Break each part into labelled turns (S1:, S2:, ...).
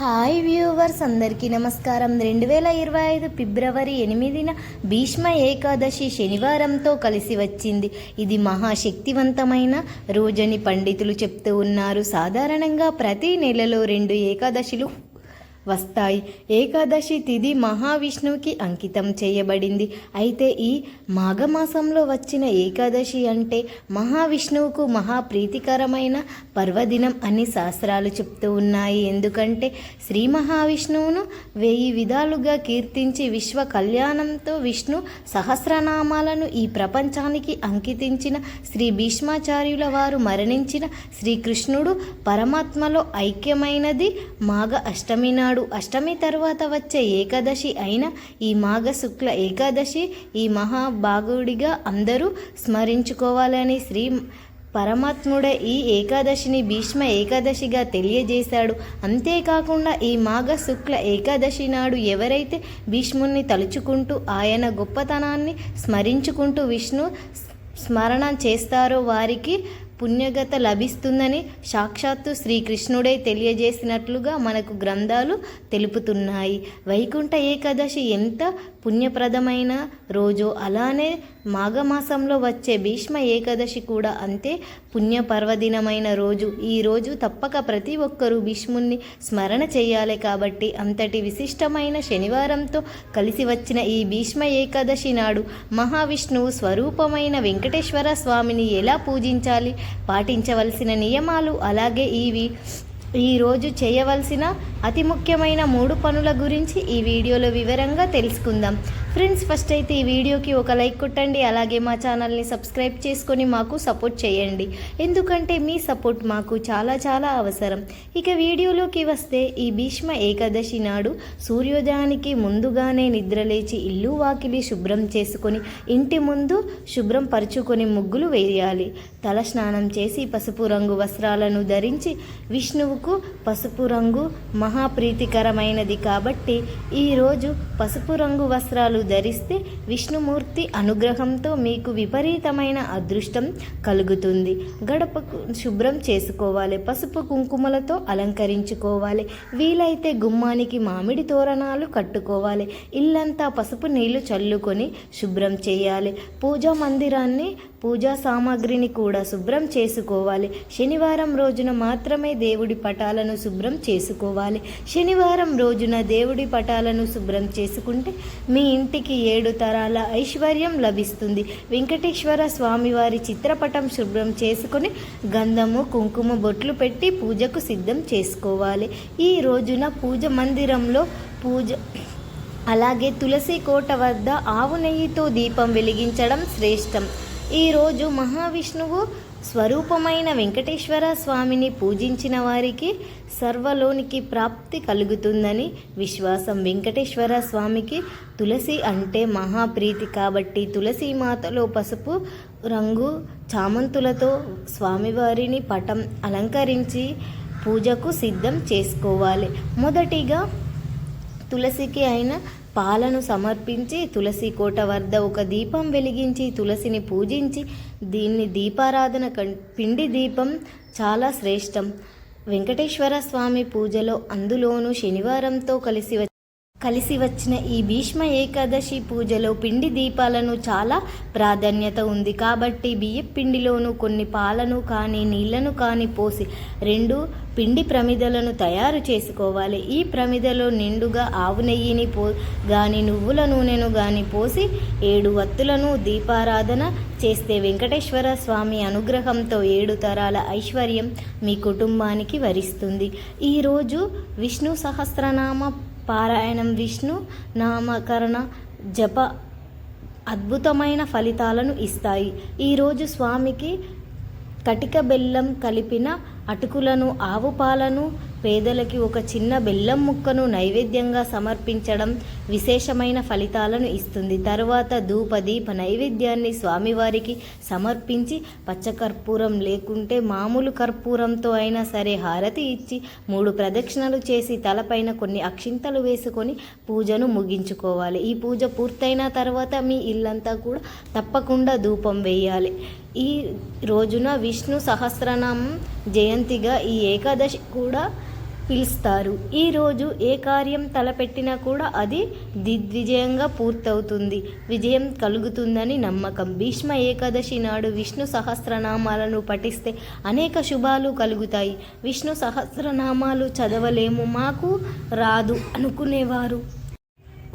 S1: Hi viewers అందరికీ నమస్కారం. రెండు వేల ఇరవై ఐదు ఫిబ్రవరి ఎనిమిదిన భీష్మ ఏకాదశి శనివారంతో కలిసి వచ్చింది. ఇది మహాశక్తివంతమైన రోజని పండితులు చెప్తూ ఉన్నారు. సాధారణంగా ప్రతి నెలలో రెండు ఏకాదశిలు వస్తాయి. ఏకాదశి తిథి మహావిష్ణువుకి అంకితం చేయబడింది. అయితే ఈ మాఘమాసంలో వచ్చిన ఏకాదశి అంటే మహావిష్ణువుకు మహాప్రీతికరమైన పర్వదినం అని శాస్త్రాలు చెప్తూ ఉన్నాయి. ఎందుకంటే శ్రీ మహావిష్ణువును వెయ్యి విధాలుగా కీర్తించి విశ్వ కళ్యాణంతో విష్ణు సహస్రనామాలను ఈ ప్రపంచానికి అంకితించిన శ్రీ భీష్మాచార్యుల వారు మరణించిన శ్రీకృష్ణుడు పరమాత్మలో ఐక్యమైనది మాఘ అష్టమి నాడు. అష్టమి తర్వాత వచ్చే ఏకాదశి అయిన ఈ మాఘ శుక్ల ఏకాదశి ఈ మహాభాగుడిగా అందరూ స్మరించుకోవాలని శ్రీ పరమాత్ముడే ఈ ఏకాదశిని భీష్మ ఏకాదశిగా తెలియజేశాడు. అంతేకాకుండా ఈ మాఘ శుక్ల ఏకాదశి నాడు ఎవరైతే భీష్ముణ్ణి తలుచుకుంటూ ఆయన గొప్పతనాన్ని స్మరించుకుంటూ విష్ణు స్మరణ చేస్తారో వారికి పుణ్యగత లభిస్తుందని సాక్షాత్తు శ్రీకృష్ణుడే తెలియజేసినట్లుగా మనకు గ్రంథాలు తెలుపుతున్నాయి. వైకుంఠ ఏకాదశి ఎంత పుణ్యప్రదమైన రోజు. అలానే మాఘమాసంలో వచ్చే భీష్మ ఏకాదశి కూడా అంతే పుణ్యపర్వదినమైన రోజు. ఈ రోజు తప్పక ప్రతి ఒక్కరూ భీష్ముణ్ణి స్మరణ చేయాలి కాబట్టి అంతటి విశిష్టమైన శనివారంతో కలిసి వచ్చిన ఈ భీష్మ ఏకాదశి నాడు మహావిష్ణువు స్వరూపమైన వెంకటేశ్వర స్వామిని ఎలా పూజించాలి? పాటించవలసిన నియమాలు అలాగే ఇవి. ఈరోజు చేయవలసిన అతి ముఖ్యమైన మూడు పనుల గురించి ఈ వీడియోలో వివరంగా తెలుసుకుందాం. ఫ్రెండ్స్ ఫస్ట్ అయితే ఈ వీడియోకి ఒక లైక్ కొట్టండి అలాగే మా ఛానల్ని సబ్స్క్రైబ్ చేసుకొని మాకు సపోర్ట్ చేయండి. ఎందుకంటే మీ సపోర్ట్ మాకు చాలా చాలా అవసరం. ఇక వీడియోలోకి వస్తే ఈ భీష్మ ఏకాదశి నాడు సూర్యోదయానికి ముందుగానే నిద్రలేచి ఇల్లు వాకిలి శుభ్రం చేసుకొని ఇంటి ముందు శుభ్రం పరుచుకొని ముగ్గులు వేయాలి. తల స్నానం చేసి పసుపు రంగు వస్త్రాలను ధరించి విష్ణువుకు పసుపు రంగు మహాప్రీతికరమైనది కాబట్టి ఈరోజు పసుపు రంగు వస్త్రాలు ధరిస్తే విష్ణుమూర్తి అనుగ్రహంతో మీకు విపరీతమైన అదృష్టం కలుగుతుంది. గడపకు శుభ్రం చేసుకోవాలి. పసుపు కుంకుమలతో అలంకరించుకోవాలి. వీలైతే గుమ్మానికి మామిడి తోరణాలు కట్టుకోవాలి. ఇల్లంతా పసుపు నీళ్ళు చల్లుకొని శుభ్రం చేయాలి. పూజా మందిరాన్ని పూజా సామాగ్రిని కూడా శుభ్రం చేసుకోవాలి. శనివారం రోజున మాత్రమే దేవుడి పటాలను శుభ్రం చేసుకోవాలి. శనివారం రోజున దేవుడి పటాలను శుభ్రం చేసుకుంటే మీ ఇంటికి ఏడు తరాల ఐశ్వర్యం లభిస్తుంది. వెంకటేశ్వర స్వామివారి చిత్రపటం శుభ్రం చేసుకొని గంధము కుంకుమ బొట్లు పెట్టి పూజకు సిద్ధం చేసుకోవాలి. ఈ రోజున పూజ మందిరంలో పూజ అలాగే తులసి కోట వద్ద ఆవు నెయ్యితో దీపం వెలిగించడం శ్రేష్టం. ఈరోజు మహావిష్ణువు స్వరూపమైన వెంకటేశ్వర స్వామిని పూజించిన వారికి సర్వలోనికి ప్రాప్తి కలుగుతుందని విశ్వాసం. వెంకటేశ్వర స్వామికి తులసి అంటే మహాప్రీతి కాబట్టి తులసి మాతలో పసుపు రంగు చామంతులతో స్వామివారిని పటం అలంకరించి పూజకు సిద్ధం చేసుకోవాలి. మొదటిగా తులసికి అయిన పాలను సమర్పించి తులసి కోట వద్ద ఒక దీపం వెలిగించి తులసిని పూజించి దీన్ని దీపారాధన కం పిండి దీపం చాలా శ్రేష్టం. వెంకటేశ్వర స్వామి పూజలో అందులోనూ శనివారంతో కలిసి కలిసి వచ్చిన ఈ భీష్మ ఏకాదశి పూజలో పిండి దీపాలను చాలా ప్రాధాన్యత ఉంది. కాబట్టి బియ్య పిండిలోనూ కొన్ని పాలను కానీ నీళ్ళను కానీ పోసి రెండు పిండి ప్రమిదలను తయారు చేసుకోవాలి. ఈ ప్రమిదలో నిండుగా ఆవు నెయ్యిని పో గాని నువ్వుల నూనెను గాని పోసి ఏడు వత్తులను దీపారాధన చేస్తే వెంకటేశ్వర స్వామి అనుగ్రహంతో ఏడు తరాల ఐశ్వర్యం మీ కుటుంబానికి వరిస్తుంది. ఈరోజు విష్ణు సహస్రనామ పారాయణం విష్ణు నామకరణ జప అద్భుతమైన ఫలితాలను ఇస్తాయి. ఈరోజు స్వామికి కటిక బెల్లం కలిపిన అటుకులను ఆవు పాలను పేదలకి ఒక చిన్న బెల్లం ముక్కను నైవేద్యంగా సమర్పించడం విశేషమైన ఫలితాలను ఇస్తుంది. తర్వాత ధూప దీప నైవేద్యాన్ని స్వామివారికి సమర్పించి పచ్చకర్పూరం లేకుంటే మామూలు కర్పూరంతో అయినా సరే హారతి ఇచ్చి మూడు ప్రదక్షిణలు చేసి తలపైన కొన్ని అక్షింతలు వేసుకొని పూజను ముగించుకోవాలి. ఈ పూజ పూర్తయిన తర్వాత మీ ఇల్లంతా కూడా తప్పకుండా ధూపం వేయాలి. ఈ రోజున విష్ణు సహస్రనామం జయంతిగా ఈ ఏకాదశి కూడా పిలుస్తారు. ఈరోజు ఏ కార్యం తలపెట్టినా కూడా అది దిగ్విజయంగా పూర్తవుతుంది. విజయం కలుగుతుందని నమ్మకం. భీష్మ ఏకాదశి నాడు విష్ణు సహస్రనామాలను పఠిస్తే అనేక శుభాలు కలుగుతాయి. విష్ణు సహస్రనామాలు చదవలేము మాకు రాదు అనుకునేవారు.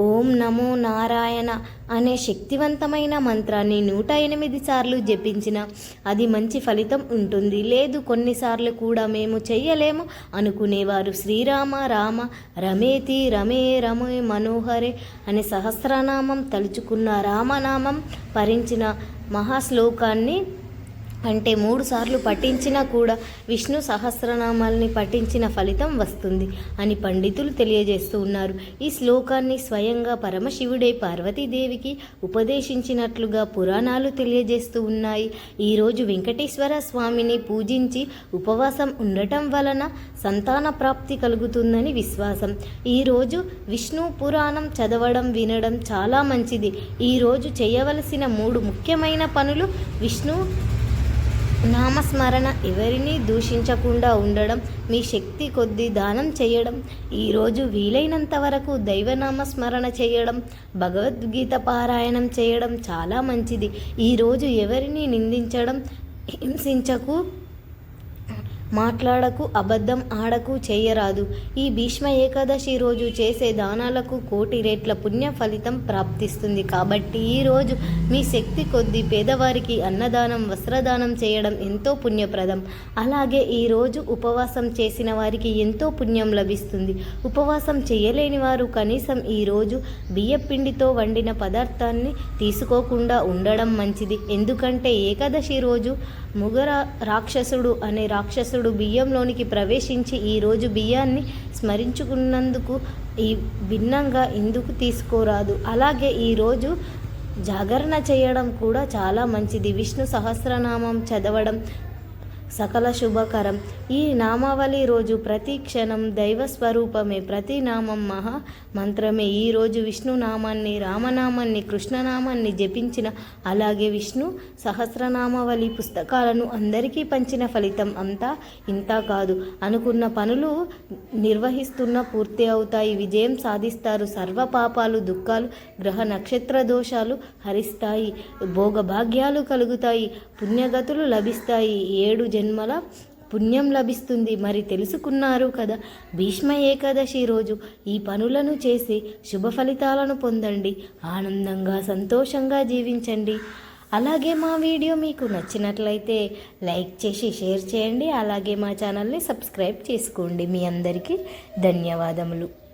S1: ఓం నమో నారాయణ అనే శక్తివంతమైన మంత్రాన్ని నూట ఎనిమిది సార్లు జపించిన అది మంచి ఫలితం ఉంటుంది. లేదు కొన్నిసార్లు కూడా మేము చెయ్యలేము అనుకునేవారు. శ్రీరామ రామ రమేతి రమే రమే మనోహరే అనే సహస్రనామం తలుచుకున్న రామనామం పరించిన మహాశ్లోకాన్ని అంటే మూడు సార్లు పఠించినా కూడా విష్ణు సహస్రనామాల్ని పఠించిన ఫలితం వస్తుంది అని పండితులు తెలియజేస్తూ ఉన్నారు. ఈ శ్లోకాన్ని స్వయంగా పరమశివుడే పార్వతీదేవికి ఉపదేశించినట్లుగా పురాణాలు తెలియజేస్తూ ఉన్నాయి. ఈరోజు వెంకటేశ్వర స్వామిని పూజించి ఉపవాసం ఉండటం వలన సంతాన ప్రాప్తి కలుగుతుందని విశ్వాసం. ఈరోజు విష్ణు పురాణం చదవడం వినడం చాలా మంచిది. ఈరోజు చేయవలసిన మూడు ముఖ్యమైన పనులు విష్ణు నామస్మరణ ఎవరిని దూషించకుండా ఉండడం మీ శక్తి కొద్దీ దానం చేయడం ఈరోజు వీలైనంత వరకు దైవనామస్మరణ చేయడం భగవద్గీత పారాయణం చేయడం చాలా మంచిది. ఈరోజు ఎవరిని నిందించడం హింసించకు మాట్లాడకు అబద్ధం ఆడకు చేయరాదు. ఈ భీష్మ ఏకాదశి రోజు చేసే దానాలకు కోటి రేట్ల పుణ్య ఫలితం ప్రాప్తిస్తుంది. కాబట్టి ఈరోజు మీ శక్తి కొద్దీ పేదవారికి అన్నదానం వస్త్రదానం చేయడం ఎంతో పుణ్యప్రదం. అలాగే ఈరోజు ఉపవాసం చేసిన వారికి ఎంతో పుణ్యం లభిస్తుంది. ఉపవాసం చేయలేని వారు కనీసం ఈరోజు బియ్యపిండితో వండిన పదార్థాన్ని తీసుకోకుండా ఉండడం మంచిది. ఎందుకంటే ఏకాదశి రోజు ముగర రాక్షసుడు అనే రాక్షసుడు బియ్యంలోనికి ప్రవేశించి ఈరోజు బియ్యాన్ని స్మరించుకున్నందుకు ఈ భిన్నంగా ఎందుకు తీసుకోరాదు. అలాగే ఈరోజు జాగరణ చేయడం కూడా చాలా మంచిది. విష్ణు సహస్రనామం చదవడం సకల శుభకరం. ఈ నామావళి రోజు ప్రతి క్షణం దైవ స్వరూపమే ప్రతి నామం మహా మంత్రమే. ఈరోజు విష్ణునామాన్ని రామనామాన్ని కృష్ణనామాన్ని జపించిన అలాగే విష్ణు సహస్రనామావళి పుస్తకాలను అందరికీ పంచిన ఫలితం అంతా ఇంత కాదు. అనుకున్న పనులు నిర్వహిస్తున్న పూర్తి అవుతాయి. విజయం సాధిస్తారు. సర్వ పాపాలు దుఃఖాలు గ్రహ నక్షత్ర దోషాలు హరిస్తాయి. భోగభాగ్యాలు కలుగుతాయి. పుణ్యగతులు లభిస్తాయి. ఏడు జన్మల పుణ్యం లభిస్తుంది. మరి తెలుసుకున్నారు కదా భీష్మ ఏకాదశి రోజు ఈ పనులను చేసి శుభ ఫలితాలను పొందండి. ఆనందంగా సంతోషంగా జీవించండి. అలాగే మా వీడియో మీకు నచ్చినట్లయితే లైక్ చేసి షేర్ చేయండి. అలాగే మా ఛానల్ని సబ్స్క్రైబ్ చేసుకోండి. మీ అందరికీ ధన్యవాదములు.